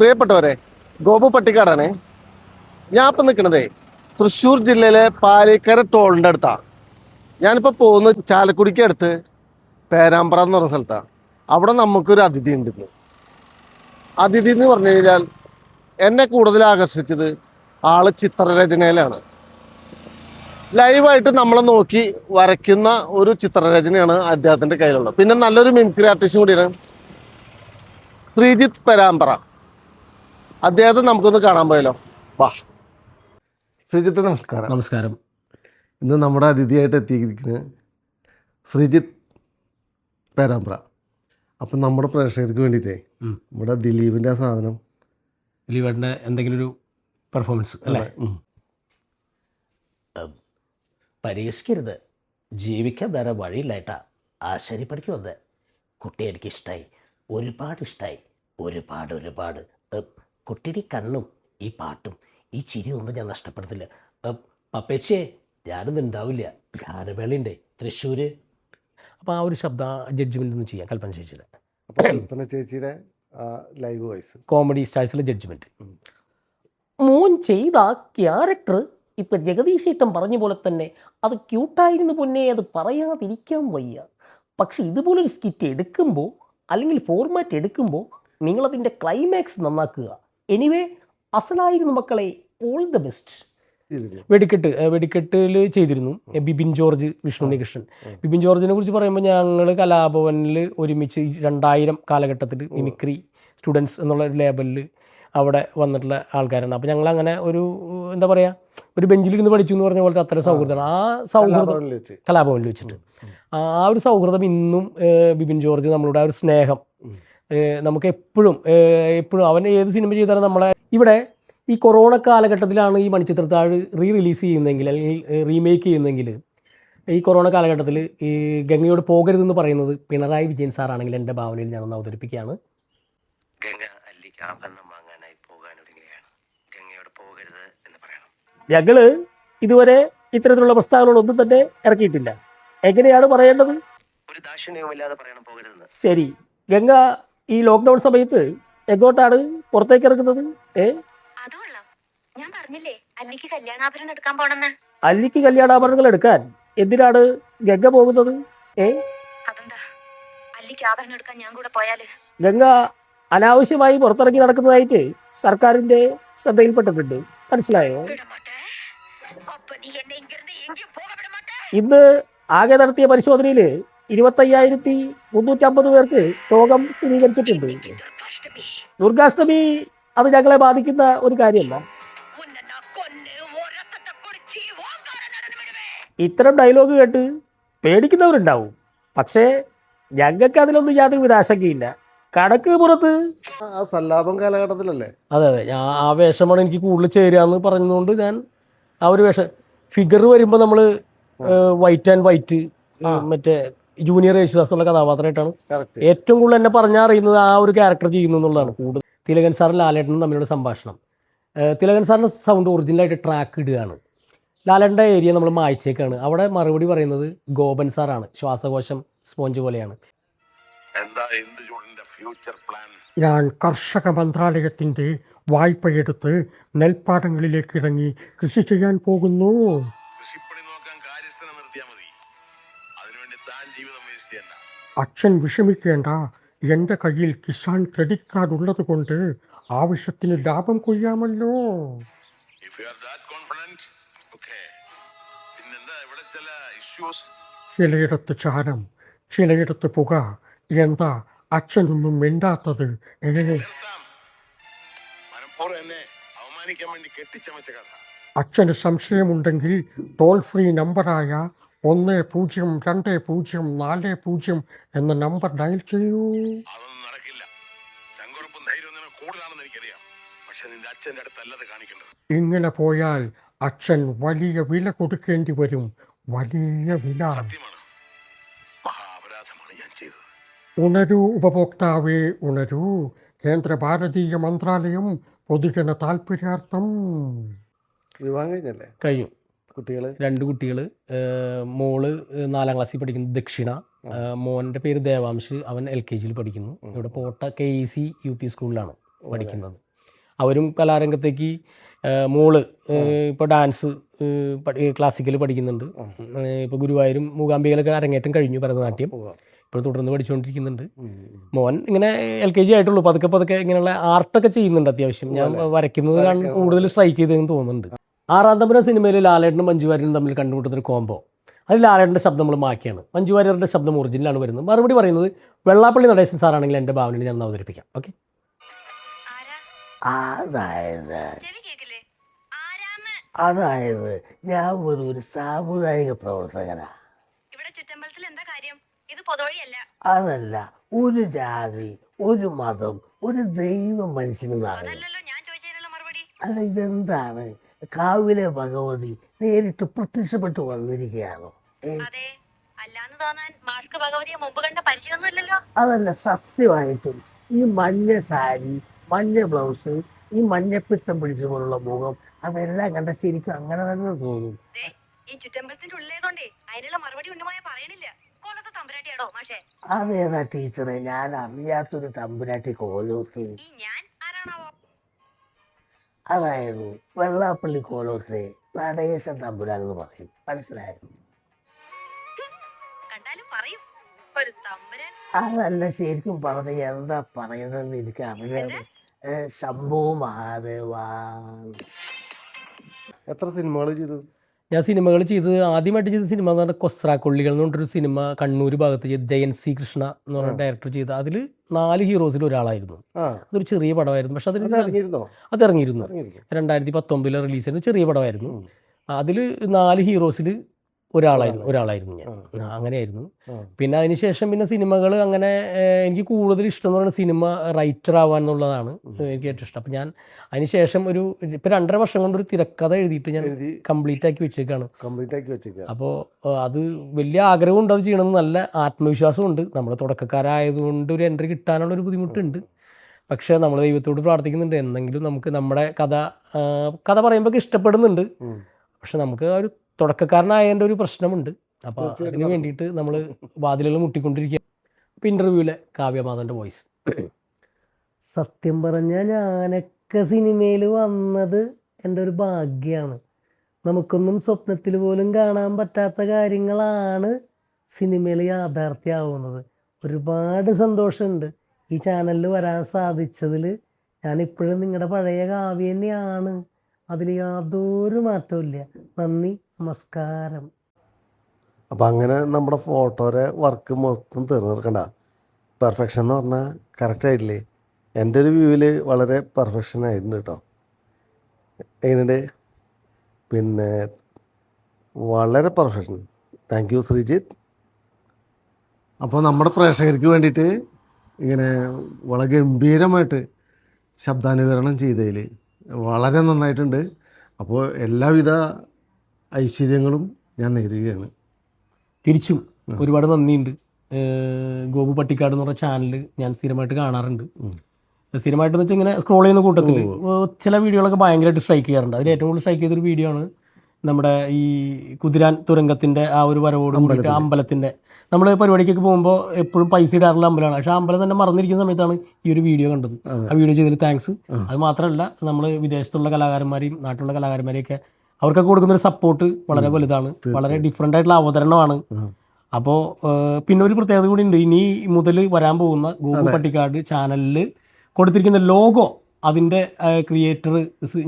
പ്രിയപ്പെട്ടവരെ ഗോപു പട്ടിക്കാടാണ്. ഞാൻ ഇപ്പം നിൽക്കണതേ തൃശ്ശൂർ ജില്ലയിലെ പാലിക്കര ടോളിന്റെ അടുത്താണ്. ഞാനിപ്പോൾ പോകുന്നത് ചാലക്കുടിക്ക് അടുത്ത് പേരാമ്പ്ര എന്ന് പറഞ്ഞ സ്ഥലത്താണ്. അവിടെ നമുക്കൊരു അതിഥി ഉണ്ട് അതിഥി എന്ന് പറഞ്ഞു കഴിഞ്ഞാൽ എന്നെ കൂടുതൽ ആകർഷിച്ചത് ആൾ ചിത്രരചനയിലാണ്. ലൈവായിട്ട് നമ്മളെ നോക്കി വരയ്ക്കുന്ന ഒരു ചിത്രരചനയാണ് അദ്ദേഹത്തിന്റെ കയ്യിലുള്ളത്. പിന്നെ നല്ലൊരു മിമിക്രി ആർട്ടിസ്റ്റും കൂടിയാണ് ശ്രീജിത്ത് പെരാമ്പ്ര. അദ്ദേഹത്തെ നമുക്കൊന്ന് കാണാൻ പോയല്ലോ. വാ. ശ്രീജിത്ത് നമസ്കാരം. നമസ്കാരം. ഇന്ന് നമ്മുടെ അതിഥിയായിട്ട് എത്തിയിരിക്കുന്നത് ശ്രീജിത്ത് പേരാമ്പ്ര. അപ്പം നമ്മുടെ പ്രേക്ഷകർക്ക് വേണ്ടിയിട്ടേ നമ്മുടെ ദിലീപിന്റെ ആ സാധനം. ദിലീപേട്ടന്റെ എന്തെങ്കിലും ഒരു പെർഫോമൻസ് അല്ലേ? പരീക്ഷിക്കരുത് ജീവിക്കാൻ വേറെ വഴിയില്ലായിട്ടാ ആശാരിപ്പടിക്ക് വന്ന്. കുട്ടി എനിക്ക് ഇഷ്ടമായി ഒരുപാട് ഇഷ്ടമായി ഒരുപാട് ഒരുപാട്. കുട്ടിയുടെ കണ്ണും ഈ പാട്ടും. ഈ ചിരി ഒന്നും ഞാൻ നഷ്ടപ്പെടുത്തില്ല. പപ്പേച്ചേ ഞാനൊന്നും ഉണ്ടാവില്ല ഗാനമേളയുണ്ട്. തൃശ്ശൂർ അപ്പോൾ ആ ഒരു ശബ്ദ ജഡ്ജ്മെന്റ് ഒന്നും ചെയ്യാം കൽപ്പന ചേച്ചിയുടെ. കൽപ്പന ചേച്ചിയുടെ ലൈവ് വോയിസ് കോമഡി സ്റ്റാഴ്സിലെ ജഡ്ജ്മെന്റ് മോൻ ചെയ്ത ക്യാരക്ടർ ഇപ്പം ജഗദീഷ് ഏട്ടൻ പറഞ്ഞ പോലെ തന്നെ അത് ക്യൂട്ടായിരുന്നു പൊന്നെ അത് പറയാതിരിക്കാൻ വയ്യ. പക്ഷെ ഇതുപോലൊരു സ്കിറ്റ് എടുക്കുമ്പോൾ അല്ലെങ്കിൽ ഫോർമാറ്റ് എടുക്കുമ്പോൾ നിങ്ങളതിന്റെ ക്ലൈമാക്സ് നന്നാക്കുക. എനിവേ അസലായിരുന്നു മക്കളെ. ഓൾ ദ ബെസ്റ്റ് വെടിക്കെട്ട് വെടിക്കെട്ടിൽ ചെയ്തിരുന്നു. ബിബിൻ ജോർജ് വിഷ്ണു കൃഷ്ണൻ ബിബിൻ ജോർജിനെ കുറിച്ച് പറയുമ്പോൾ ഞങ്ങൾ കലാഭവനിൽ ഒരുമിച്ച് രണ്ടായിരം കാലഘട്ടത്തിൽ മിമിക്രി സ്റ്റുഡൻസ് എന്നുള്ള ഒരു ലേബലിൽ അവിടെ വന്നിട്ടുള്ള ആൾക്കാരാണ്. അപ്പോൾ ഞങ്ങൾ അങ്ങനെ ഒരു എന്താ പറയുക ഒരു ബെഞ്ചിൽ ഇരുന്ന് പഠിച്ചു എന്ന് പറഞ്ഞ പോലത്തെ അത്ര സൗഹൃദമാണ്. ആ സൗഹൃദം കലാഭവനിൽ വെച്ചിട്ട്. ആ ഒരു സൗഹൃദം ഇന്നും ബിബിൻ ജോർജ് നമ്മളുടെ ആ ഒരു സ്നേഹം നമുക്ക് എപ്പോഴും എപ്പോഴും അവൻ ഏത് സിനിമ ചെയ്താലും നമ്മളെ ഇവിടെ ഈ കൊറോണ കാലഘട്ടത്തിലാണ് ഈ മണിച്ചിത്രത്താഴ് റീ റിലീസ് ചെയ്യുന്നതെങ്കിൽ അല്ലെങ്കിൽ റീമേക്ക് ചെയ്യുന്നതെങ്കിൽ ഈ കൊറോണ കാലഘട്ടത്തിൽ ഈ ഗംഗയോട് പോകരുതെന്ന് പറയുന്നത് പിണറായി വിജയൻ സാറാണെങ്കിൽ എന്റെ ഭാവനയിൽ ഞാനൊന്ന് അവതരിപ്പിക്കുകയാണ്. ഗംഗ അല്ലിക്ക് ആഭരണം വാങ്ങാനായി പോകാനൊരുങ്ങുകയാണ്. ഗംഗയോട് പോകരുത് എന്ന് പറയണം. ഞങ്ങൾ ഇതുവരെ ഇത്തരത്തിലുള്ള പ്രസ്താവനകളൊന്നും തന്നെ ഇറക്കിയിട്ടില്ല. എങ്ങനെയാണ് പറയേണ്ടത്? ഒരു ദാക്ഷിണ്യവുമില്ലാതെ പറയണം പോകരുതെന്ന്. ശരി. ഗംഗ ഈ ലോക്ക്ഡൗൺ സമയത്ത് എങ്ങോട്ടാണ് പുറത്തേക്ക് ഇറങ്ങുന്നത്? ഏ? ഞാൻ പറഞ്ഞില്ലേ അല്ലിക്ക് കല്യാണാഭരണം എടുക്കാൻ കല്യാണാഭരണങ്ങൾ എടുക്കാൻ എന്തിനാണ് ഗംഗ പോകുന്നത്? ഏ? അതെന്താ? ആഭരണം എടുക്കാൻ ഞാൻ കൂടെ ഗംഗ അനാവശ്യമായി പുറത്തിറങ്ങി നടക്കുന്നതായിട്ട് സർക്കാരിന്റെ ശ്രദ്ധയിൽപ്പെട്ടിട്ടുണ്ട്. മനസ്സിലായോ? ഇന്ന് ആകെ നടത്തിയ പരിശോധനയിൽ ഇരുപത്തയ്യായിരത്തി മുന്നൂറ്റമ്പത് പേർക്ക് രോഗം സ്ഥിരീകരിച്ചിട്ടുണ്ട്. ദുർഗാഷ്ടമി അത് ഞങ്ങളെ ബാധിക്കുന്ന ഒരു കാര്യമല്ല. ഇത്തരം ഡയലോഗ് കേട്ട് പേടിക്കുന്നവരുണ്ടാവും. പക്ഷേ ഞങ്ങൾക്ക് അതിലൊന്നും യാതൊരു ആശങ്കയില്ല. കടക്ക് പുറത്ത് ആ സല്ലാപം കാലഘട്ടത്തിലല്ലേ? അതെ അതെ. ഞാൻ ആ വേഷമാണ് എനിക്ക് കൂടുതൽ ചേരാന്ന് എന്ന് പറഞ്ഞതുകൊണ്ട് ഞാൻ ആ ഒരു വേഷം ഫിഗർ വരുമ്പോൾ നമ്മൾ വൈറ്റ് ആൻഡ് വൈറ്റ് മറ്റേ ജൂനിയർ യേശുദാസ് എന്നുള്ള കഥാപാത്രമായിട്ടാണ് ഏറ്റവും കൂടുതൽ എന്നെ പറഞ്ഞാൽ അറിയുന്നത് ആ ഒരു ക്യാരക്ടർ ചെയ്യുന്നു എന്നുള്ളതാണ്. കൂടുതൽ തിലകൻ സാറും ലാലേട്ടനും തമ്മിലുള്ള സംഭാഷണം. തിലകൻ സാറിന്റെ സൗണ്ട് ഒറിജിനലായിട്ട് ട്രാക്ക് ഇടുകയാണ്. ലാലേട്ടന്റെ ഏരിയ നമ്മൾ മായ്ച്ചേക്കാണ്. അവിടെ മറുപടി പറയുന്നത് ഗോപൻ സാറാണ് ശ്വാസകോശം സ്പോഞ്ച് പോലെയാണ്. എന്താ എന്ത് ഫ്യൂച്ചർ പ്ലാൻ ഞാൻ കർഷക മന്ത്രാലയത്തിന്റെ വായ്പയെടുത്ത് നെൽപ്പാടങ്ങളിലേക്ക് ഇറങ്ങി കൃഷി ചെയ്യാൻ പോകുന്നു. അതിനുവേണ്ടി താൻ ജീവിതം വേസ്റ്റ് ചെയ്യണ്ട അച്ഛൻ വിഷമിക്കേണ്ട. എന്റെ കയ്യിൽ കിസാൻ ക്രെഡിറ്റ് കാർഡ് ഉള്ളത് കൊണ്ട് ആവശ്യത്തിന് ലാഭം കൊയ്യാമല്ലോ. ചിലയിടത്ത് ചാരം ചിലയിടത്ത് പുക. എന്താ അച്ഛനൊന്നും മിണ്ടാത്തത്? അച്ഛന് സംശയമുണ്ടെങ്കിൽ ടോൾ ഫ്രീ നമ്പറായ ഒന്ന് പൂജ്യം രണ്ട് പൂജ്യം നാല് പൂജ്യം എന്ന നമ്പർ ഡയൽ ചെയ്യൂ. അതൊന്നും നടക്കില്ല. ചങ്കുറപ്പും ധൈര്യവും നിനക്ക് കൂടുതലാണെന്ന് എനിക്കറിയാം. പക്ഷെ നിന്റെ അച്ഛന്റെ അടുത്തല്ലത് കാണിക്കേണ്ടത്. ഇങ്ങനെ പോയാൽ അച്ഛൻ വലിയ വില കൊടുക്കേണ്ടി വരും. വലിയ വില. സത്യമാണ്. മഹാപരാധമാണ് ഞാൻ ചെയ്തത്. ഉണരൂ ഉപഭോക്താവേ ഉണരൂ. കേന്ദ്ര ഭാരതീയ മന്ത്രാലയം പൊതുജന താൽപര്യാർത്ഥം. വിവാഹം കഴിഞ്ഞല്ലേ കഴിഞ്ഞു. കുട്ടികൾ രണ്ട് കുട്ടികൾ മോൾ നാലാം ക്ലാസ്സിൽ പഠിക്കുന്നു ദക്ഷിണ. മോന്റെ പേര് ദേവാംശ് അവൻ എൽ കെ ജിയിൽ പഠിക്കുന്നു. ഇവിടെ Potta K E C U P സ്കൂളിലാണ് പഠിക്കുന്നത്. അവരും കലാരംഗത്തേക്ക് മോൾ ഇപ്പോൾ ഡാൻസ് ക്ലാസിക്കൽ പഠിക്കുന്നുണ്ട്. ഇപ്പോൾ ഗുരുവായൂരും മൂകാംബികയിലൊക്കെ അരങ്ങേറ്റം കഴിഞ്ഞു ഭരതനാട്യം. ഇപ്പോൾ തുടർന്ന് പഠിച്ചുകൊണ്ടിരിക്കുന്നുണ്ട് മോൻ ഇങ്ങനെ എൽ കെ ജി ആയിട്ടുള്ളൂ. പതുക്കെ പതുക്കെ ഇങ്ങനെയുള്ള ആർട്ടൊക്കെ ചെയ്യുന്നുണ്ട് അത്യാവശ്യം. ഞാൻ വരയ്ക്കുന്നത് കൂടുതൽ സ്ട്രൈക്ക് ചെയ്തതെന്ന് തോന്നുന്നുണ്ട്. ആറാം തമ്പുര സിനിമയിൽ ലാലേട്ടനും മഞ്ജു വാര്യരും തമ്മിൽ കണ്ടുമുട്ടുന്നൊരു കോംബോ അതിൽ ലാലേട്ടന്റെ ശബ്ദം നമ്മൾ മാക്കിയാണ് മഞ്ജു വാര്യരുടെ ശബ്ദം ഒറിജിനലാണ് വരുന്നത്. മറുപടി പറയുന്നത് വെള്ളാപ്പള്ളി നടേശൻ സാറാണെങ്കിൽ എന്റെ ഭാവനയിൽ ഞാൻ അവതരിപ്പിക്കാം. ഓക്കെ അതായത് ഞാൻ ഒരു ഒരു സാമുദായിക പ്രവർത്തകനാ. അതല്ല ഒരു ജാതി ഒരു മതം ഒരു ദൈവം മറുപടി. അല്ല ഇതെന്താണ്? കാവിലെ ഭഗവതി നേരിട്ട് പ്രത്യക്ഷപ്പെട്ടു വന്നിരിക്കുകയാണോ. അതല്ല സത്യമായിട്ടും ഈ മഞ്ഞ സാരി മഞ്ഞ ബ്ലൗസ് ഈ മഞ്ഞപ്പിത്തം പിടിച്ചുകൊണ്ടുള്ള മുഖം അതെല്ലാം കണ്ട ശരിക്കും അങ്ങനെ തന്നെ തോന്നും. ഈ ചുറ്റമ്പലത്തിന്റെ ഉള്ളിലേതുകൊണ്ടേ അതിനുള്ള മറുപടി പറയണില്ല. തമ്പുരാട്ടിയാടോ മാഷേ? അതേതാ ടീച്ചറെ. ഞാൻ അറിയാത്തൊരു തമ്പുരാട്ടി കോലോത്ത് ഞാൻ ആരാണാവോ? അതായത് വെള്ളാപ്പള്ളി കോലോത്തെ നടേശൻ തമ്പുരാൻ എന്ന് പറയും. മനസ്സിലായോ? കണ്ടാലും പറയും. ഒരു തമ്പുരാൻ. അതല്ല ശരിക്കും പറഞ്ഞ എന്താ പറയണതെന്ന് എനിക്ക് അറിയാം ശംഭു മഹാദേവാ. എത്ര സിനിമകൾ ചെയ്തു? ഞാൻ സിനിമകൾ ചെയ്തത് ആദ്യമായിട്ട് ചെയ്ത സിനിമ എന്ന് പറഞ്ഞാൽ കൊസ്രാക്കൊള്ളികൾ എന്ന് പറഞ്ഞൊരു സിനിമ കണ്ണൂർ ഭാഗത്ത് ചെയ്ത് ജയൻ സി കൃഷ്ണ എന്ന് പറഞ്ഞ ഡയറക്ടർ ചെയ്ത. അതിൽ നാല് ഹീറോസിൽ ഒരാളായിരുന്നു. അതൊരു ചെറിയ പടമായിരുന്നു. പക്ഷെ അതിൽ അത് ഇറങ്ങിയിരുന്നോ? രണ്ടായിരത്തി പത്തൊമ്പതിൽ റിലീസ് ചെയ്ത ചെറിയ പടമായിരുന്നു. അതിൽ നാല് ഹീറോസിൽ ഒരാളായിരുന്നു ഒരാളായിരുന്നു. ഞാൻ. അങ്ങനെയായിരുന്നു. പിന്നെ അതിനുശേഷം പിന്നെ സിനിമകൾ അങ്ങനെ എനിക്ക് കൂടുതൽ ഇഷ്ടം എന്ന് പറയുന്നത് സിനിമ റൈറ്റർ ആവാൻ എന്നുള്ളതാണ് എനിക്ക് ഏറ്റവും ഇഷ്ടം. അപ്പം ഞാൻ അതിനുശേഷം ഒരു ഇപ്പം രണ്ടര വർഷം കൊണ്ട് ഒരു തിരക്കഥ എഴുതിയിട്ട് ഞാൻ കംപ്ലീറ്റ് ആക്കി വെച്ചേക്കാണ്. കംപ്ലീറ്റ് ആക്കി വെച്ചേക്കുക അപ്പോൾ അത് വലിയ ആഗ്രഹമുണ്ട് അത് ചെയ്യണമെന്ന് നല്ല ആത്മവിശ്വാസമുണ്ട്. നമ്മൾ തുടക്കക്കാരായതുകൊണ്ട് ഒരു എൻട്രി കിട്ടാനുള്ള ഒരു ബുദ്ധിമുട്ടുണ്ട്. പക്ഷേ നമ്മൾ ദൈവത്തോട് പ്രാർത്ഥിക്കുന്നുണ്ട്. എന്തെങ്കിലും നമുക്ക് നമ്മുടെ കഥ കഥ പറയുമ്പോൾ ഇഷ്ടപ്പെടുന്നുണ്ട്. പക്ഷെ നമുക്ക് ആ ഒരു തുടക്കക്കാരനായതിന്റെ ഒരു പ്രശ്നമുണ്ട്. അപ്പോൾ അതിന് വേണ്ടിയിട്ട് നമ്മൾ വാതിലുകൾ മുട്ടിക്കൊണ്ടിരിക്കുക അപ്പോൾ ഇന്റർവ്യൂവിലെ കാവ്യമാധവന്റെ വോയിസ് സത്യം പറഞ്ഞാൽ ഞാനൊക്കെ സിനിമയിൽ വന്നത് എന്റെ ഒരു ഭാഗ്യമാണ് നമുക്കൊന്നും സ്വപ്നത്തിൽ പോലും കാണാൻ പറ്റാത്ത കാര്യങ്ങളാണ് സിനിമയിൽ യാഥാർത്ഥ്യമാവുന്നത് ഒരുപാട് സന്തോഷമുണ്ട് ഈ ചാനലിൽ വരാൻ സാധിച്ചതിൽ ഞാനിപ്പോഴും നിങ്ങളുടെ പഴയ കാവ്യ തന്നെയാണ്. അതിൽ യാതൊരു മാറ്റവും നന്ദി. നമസ്കാരം. അപ്പം അങ്ങനെ നമ്മുടെ ഫോട്ടോയുടെ വർക്ക് മൊത്തം തീർന്നിരിക്കണ്ട. പെർഫെക്ഷൻ എന്ന് പറഞ്ഞാൽ കറക്റ്റ് ആയിട്ടില്ലേ? എന്റെ ഒരു വ്യൂവിൽ വളരെ പെർഫെക്ഷൻ ആയിട്ടുണ്ട് കേട്ടോ എങ്ങനെയുണ്ട്? പിന്നെ വളരെ പെർഫെക്ഷൻ താങ്ക് യു ശ്രീജിത്ത്. അപ്പോൾ നമ്മുടെ പ്രേക്ഷകർക്ക് വേണ്ടിയിട്ട് ഇങ്ങനെ വളരെ ഗംഭീരമായിട്ട് ശബ്ദാനുകരണം ചെയ്തതിൽ വളരെ നന്നായിട്ടുണ്ട്. അപ്പോൾ എല്ലാവിധ ഐശ്വര്യങ്ങളും ഞാൻ നേരുകയാണ്. തിരിച്ചും ഒരുപാട് നന്ദിയുണ്ട്. ഗോപു പട്ടിക്കാട് എന്ന് പറഞ്ഞ ചാനൽ ഞാൻ സ്ഥിരമായിട്ട് കാണാറുണ്ട്. സ്ഥിരമായിട്ട് വെച്ചാൽ ഇങ്ങനെ സ്ക്രോൾ ചെയ്യുന്ന കൂട്ടത്തിൽ ചില വീഡിയോകളൊക്കെ ഭയങ്കരമായിട്ട് സ്ട്രൈക്ക് ചെയ്യാറുണ്ട്. അതിൽ ഏറ്റവും കൂടുതൽ സ്ട്രൈക്ക് ചെയ്തൊരു വീഡിയോ ആണ് നമ്മുടെ ഈ കുതിരാൻ തുരങ്കത്തിന്റെ ആ ഒരു വരവോട് കൂടിയിട്ട് അമ്പലത്തിന്റെ നമ്മൾ പരിപാടിക്കൊക്കെ പോകുമ്പോൾ എപ്പോഴും പൈസ ഇടാറുള്ള അമ്പലമാണ്. പക്ഷേ അമ്പലം തന്നെ മറന്നിരിക്കുന്ന സമയത്താണ് ഈ ഒരു വീഡിയോ കണ്ടത്. ആ വീഡിയോ ചെയ്തതിൽ താങ്ക്സ് അത് മാത്രമല്ല നമ്മൾ വിദേശത്തുള്ള കലാകാരന്മാരെയും നാട്ടിലുള്ള കലാകാരന്മാരെയൊക്കെ അവർക്കൊക്കെ കൊടുക്കുന്ന ഒരു സപ്പോർട്ട് വളരെ വലുതാണ്. വളരെ ഡിഫറെന്റ് ആയിട്ടുള്ള അവതരണമാണ്. അപ്പോൾ പിന്നെ ഒരു പ്രത്യേകത കൂടി ഉണ്ട്. ഇനി മുതൽ വരാൻ പോകുന്ന ഗൂഗിൾ പട്ടിക്കാട് ചാനലിൽ കൊടുത്തിരിക്കുന്ന ലോഗോ അതിന്റെ ക്രിയേറ്റർ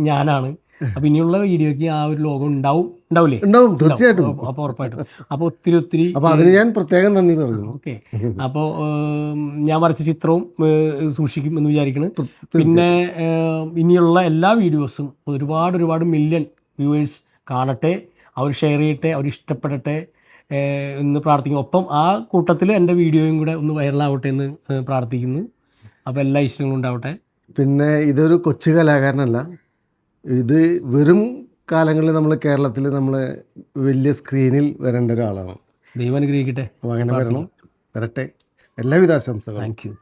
ഞാനാണ്. അപ്പൊ ഇനിയുള്ള വീഡിയോക്ക് ആ ഒരു ലോകം ഉണ്ടാവും. ഉണ്ടാവില്ലേ? ഉണ്ടാവും തീർച്ചയായിട്ടും. അപ്പൊ ഉറപ്പായിട്ടും. അപ്പൊ ഒത്തിരി ഒത്തിരി അതിന് ഞാൻ പ്രത്യേകം നന്ദി പറഞ്ഞു ഓക്കെ. അപ്പോ ഞാൻ വരച്ച ചിത്രവും സൂക്ഷിക്കും എന്ന് വിചാരിക്കുന്നു പിന്നെ ഇനിയുള്ള എല്ലാ വീഡിയോസും ഒരുപാട് ഒരുപാട് മില്യൺ വ്യൂവേഴ്സ് കാണട്ടെ അവർ ഷെയർ ചെയ്യട്ടെ അവർ ഇഷ്ടപ്പെടട്ടെ എന്ന് പ്രാർത്ഥിക്കുന്നു. ഒപ്പം ആ കൂട്ടത്തിൽ എന്റെ വീഡിയോയും കൂടെ ഒന്ന് വൈറലാവട്ടെ എന്ന് പ്രാർത്ഥിക്കുന്നു. അപ്പോൾ എല്ലാ ഇഷ്ടങ്ങളും ഉണ്ടാവട്ടെ. പിന്നെ ഇതൊരു കൊച്ചു കലാകാരനല്ല. ഇത് വെറും കാലങ്ങളിൽ നമ്മൾ കേരളത്തിൽ നമ്മൾ വലിയ സ്ക്രീനിൽ വരേണ്ട ഒരാളാണ്. ദൈവം അനുഗ്രഹിക്കട്ടെ. അങ്ങനെ വരണം. വരട്ടെ. എല്ലാവിധ ആശംസകളും. Thank you